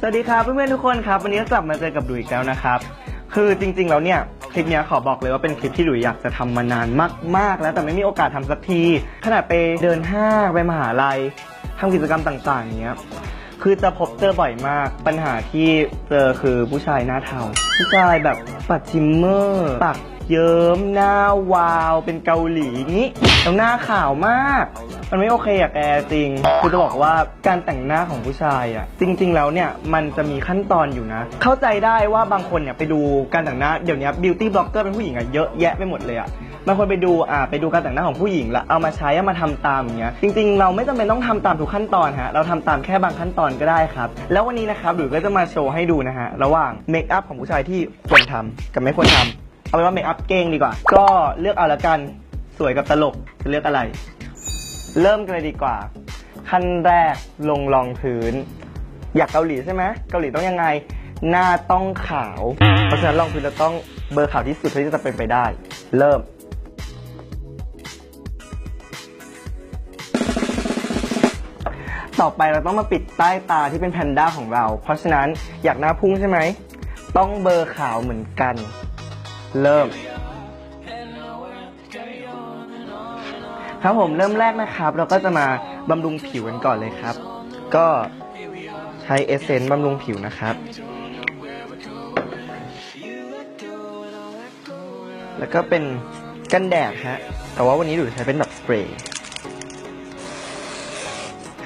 สวัสดีครับเพื่อนๆทุกคนครับ วันนี้ก็กลับมาเจอกับดุยอีกแล้วนะครับ คือจริงๆแล้วเนี่ยคลิปเนี้ยขอบอกเลยว่าเป็นคลิปที่ดุยอยากจะทำมานานมากๆ แล้วแต่ไม่มีโอกาสทำสักที ขนาดไปเดินห้างไปมหาลัยทำกิจกรรมต่างๆเนี้ย คือจะพบเจอบ่อยมากปัญหาที่เจอคือผู้ชายหน้าเทาผู้ชายแบบปัดชิมเมอร์ปาก เยิ้มหน้าวาวเป็นเกาหลีงี้แล้วหน้าขาวมาก มันไม่โอเคอะแกจริง คือจะบอกว่าการแต่งหน้าของผู้ชายอะจริง ๆ แล้วเนี่ยมันจะมีขั้นตอนอยู่นะ เข้าใจได้ว่าบางคนเนี่ยไปดูการแต่งหน้าเดี๋ยวนี้บิวตี้บล็อกเกอร์เป็นผู้หญิงอะเยอะแยะไปหมดเลยอะบางคนไปดูอ่าไปดูการแต่งหน้าของผู้หญิงแล้วเอามาใช้เอามาทำตามอย่างเงี้ยจริงๆ เราไม่จำเป็นต้องทำตามทุกขั้นตอนฮะเราทำตามแค่บางขั้นตอนก็ได้ครับ แล้ววันนี้นะครับหรือก็จะมาโชว์ให้ดูนะฮะระหว่างเมคอัพของผู้ชายที่ควรทำกับไม่ควรทำ เอาเป็นว่าเมคอัพเก่งดีกว่า ก็เลือกเอาละกันสวยกับตลกจะเลือกอะไร เริ่มกันเลยดีกว่า ขั้นแรกลงรองพื้น อยากเกาหลีใช่ไหมเกาหลีต้องยังไง หน้าต้องขาว เพราะฉะนั้นรองพื้นเราต้องเบอร์ขาวที่สุดเท่าที่จะเป็นไปได้ เริ่มต่อไปเราต้องมาปิดใต้ตาที่เป็นแพนด้าของเรา เพราะฉะนั้นอยากหน้าพุ่งใช่ไหม ต้องเบอร์ขาวเหมือนกัน เริ่ม ครับผมเริ่มแรกนะครับ เราก็จะมาบำรุงผิวกันก่อนเลยครับ ก็ใช้เอเซนต์บำรุงผิวนะครับ แล้วก็เป็นกันแดดฮะ แต่ว่าวันนี้ดูใช้เป็นแบบสเปรย์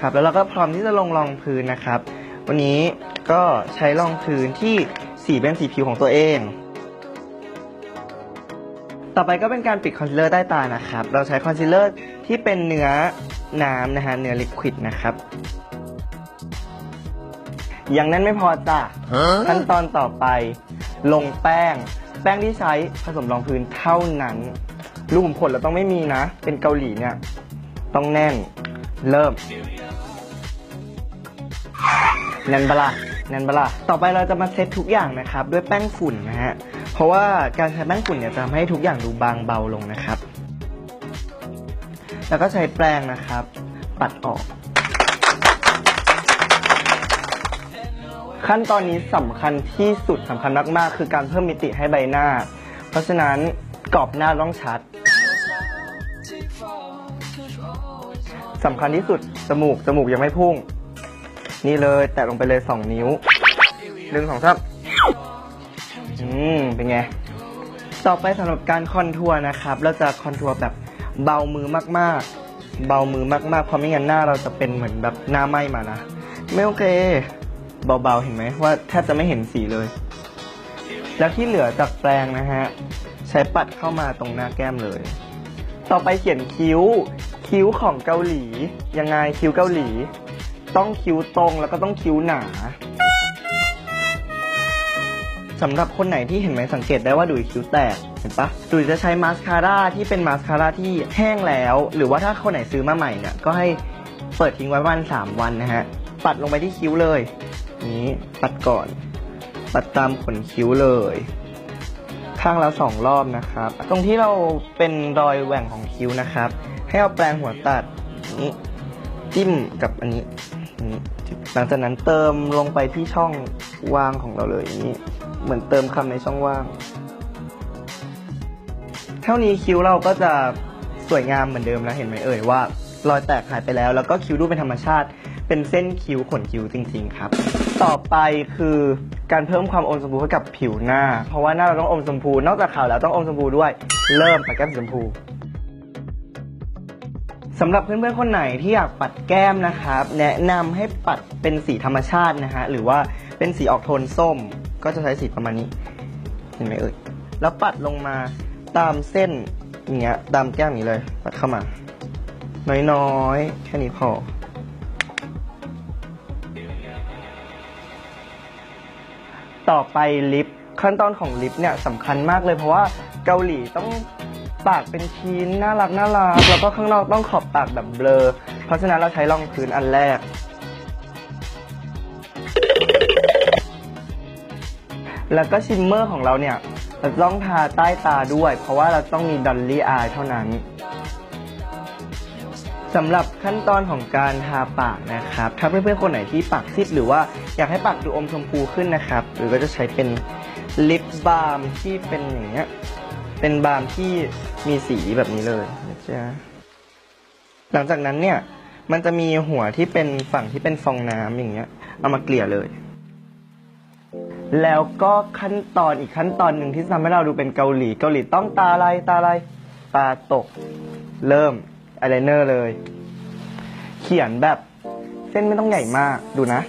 ครับ แล้วเราก็พร้อมที่จะลงรองพื้นนะครับ วันนี้ก็ใช้รองพื้นที่สีเป็นสีผิวของตัวเอง ต่อไปก็เป็นการปิดคอนซีลเลอร์ใต้ตานะครับ เราใช้คอนซีลเลอร์ที่เป็นเนื้อน้ำนะฮะเนื้อลิควิดนะครับ อย่างนั้นไม่พอจ้ะขั้นตอนต่อไป ลงแป้ง แป้งที่ใช้ผสมรองพื้นเท่านั้นรูขุมขนเราต้องไม่มีนะ เป็นเกาหลีเนี่ย ต้องแน่น เริ่มแน่นบลา แน่นบลาต่อไปเราจะมาเซตทุกอย่างนะครับด้วยแป้งฝุ่นนะฮะ เพราะว่าการใช้แป้งฝุ่นเนี่ยจะทำให้ทุกอย่างดูบางเบาลงนะครับ แล้วก็ใช้แปรงนะครับ ปัดออก ขั้นตอนนี้สำคัญที่สุดสำคัญมากๆ คือการเพิ่มมิติให้ใบหน้า เพราะฉะนั้นกรอบหน้าต้องชัดสำคัญที่สุดจมูกจมูกยังไม่พุ่ง นี่เลย แตะลงไปเลยสองนิ้วหนึ่งสองสามอืมเป็นไง ต่อไปสำหรับการคอนทัวร์นะครับ เราจะคอนทัวร์แบบเบามือมากๆ เบามือมากๆ เพราะไม่งั้นหน้าเราจะเป็นเหมือนแบบหน้าไหม้มานะ ไม่โอเค เบาๆ เห็นไหมว่าแทบจะไม่เห็นสีเลย แล้วที่เหลือจากแปรงนะฮะ ใช้ปัดเข้ามาตรงหน้าแก้มเลย ต่อไปเขียนคิ้ว คิ้วของเกาหลี ยังไงคิ้วเกาหลี ต้องคิ้วตรงแล้วก็ต้องคิ้วหนาสำหรับคนไหนที่เห็นไหมสังเกตได้ว่าดุยคิ้วแตกเห็นปะดุยจะใช้มาสคาร่าที่เป็นมาสคาร่าที่แห้งแล้ว หรือว่าถ้าคนไหนซื้อมาใหม่เนี่ยก็ให้เปิดทิ้งไว้ประมาณสามวันนะฮะ ปัดลงไปที่คิ้วเลย นี้ปัดก่อน ปัดตามขนคิ้วเลย ข้างละสองรอบนะครับ ตรงที่เราเป็นรอยแหว่งของคิ้วนะครับ ให้เอาแปรงหัวตัดนี้จิ้มกับอันนี้ หลังจากนั้นเติมลงไปที่ช่องว่างของเราเลยอย่างนี้ เหมือนเติมคำในช่องว่าง เท่านี้คิ้วเราก็จะสวยงามเหมือนเดิมแล้วเห็นไหมเอ่ยว่ารอยแตกหายไปแล้ว แล้วก็คิ้วดูเป็นธรรมชาติ เป็นเส้นคิ้วขนคิ้วจริง ๆ ครับ ต่อไปคือการเพิ่มความอมชมพูให้กับผิวหน้า เพราะว่าหน้าเราต้องอมชมพู นอกจากขาวแล้วต้องอมชมพูด้วย เริ่มปัดแก้มสีชมพู สำหรับเพื่อนๆคนไหนที่อยากปัดแก้มนะครับ แนะนำให้ปัดเป็นสีธรรมชาตินะฮะหรือว่าเป็นสีออกโทนส้ม ก็จะใช้สีประมาณนี้ เห็นไหมเอ่ยแล้วปัดลงมาตามเส้นอย่างเงี้ยตามแก้มอย่างนี้เลย ปัดเข้ามา น้อยๆ แค่นี้พอต่อไปลิปขั้นตอนของลิปเนี่ยสำคัญมากเลยเพราะว่าเกาหลีต้อง ปากเป็นชิ้นน่ารักน่ารักแล้วก็ข้างนอกต้องขอบปากแบบเบลอ เพราะฉะนั้นเราใช้รองพื้นอันแรก แล้วก็ชิมเมอร์ของเราเนี่ยเราต้องทาใต้ตาด้วย เพราะว่าเราต้องมีดอลลี่อายเท่านั้นสำหรับขั้นตอนของการทาปากนะครับ ถ้าเพื่อนๆคนไหนที่ปากซีดหรือว่าอยากให้ปากดูอมชมพูขึ้นนะครับ หรือก็จะใช้เป็นลิปบาล์มที่เป็นอย่างเงี้ย เป็นบาล์มที่มีสีแบบนี้เลยนะจ๊ะหลังจากนั้นเนี่ย มันจะมีหัวที่เป็นฝั่งที่เป็นฟองน้ำอย่างเงี้ย เอามาเกลี่ยเลย แล้วก็ขั้นตอนอีกขั้นตอนหนึ่งที่ทำให้เราดูเป็นเกาหลี เกาหลีต้องตาอะไรตาอะไรตาตก เริ่มอายไลเนอร์เลย เขียนแบบเส้นไม่ต้องใหญ่มากดูนะ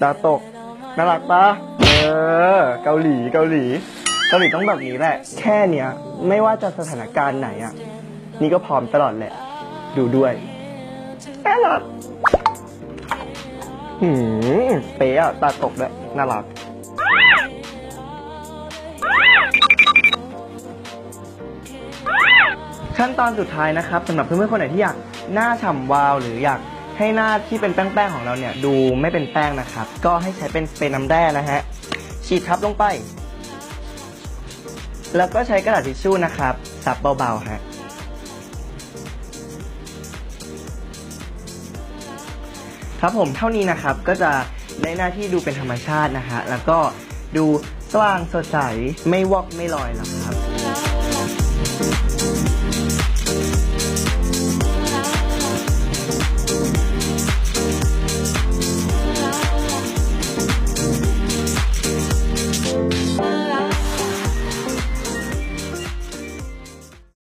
ตาตกน่ารักปะ อ เกาหลีเกาหลีเกาหลีต้องแบบนี้แหละ แค่เนี้ย ไม่ว่าจะสถานการณ์ไหนอะ นี่ก็พร้อมตลอดแหละ ดูด้วยน่ารักหืมเป๊ะอะตาตกด้วยน่ารักขั้นตอนสุดท้ายนะครับสำหรับเพื่อนๆคนไหนที่อยากหน้าฉ่ำวาว หรืออยากให้หน้าที่เป็นแป้งๆของเราเนี่ย ดูไม่เป็นแป้งนะครับ ก็ให้ใช้เป็นสเปรย์น้ำแร่นะฮะ ฉีดทับลงไป แล้วก็ใช้กระดาษทิชชู่นะครับ ซับเบาๆฮะครับผมเท่านี้นะครับก็จะได้หน้าที่ดูเป็นธรรมชาตินะฮะแล้วก็ดูสว่างสดใสไม่วอกไม่ลอยแล้วครับ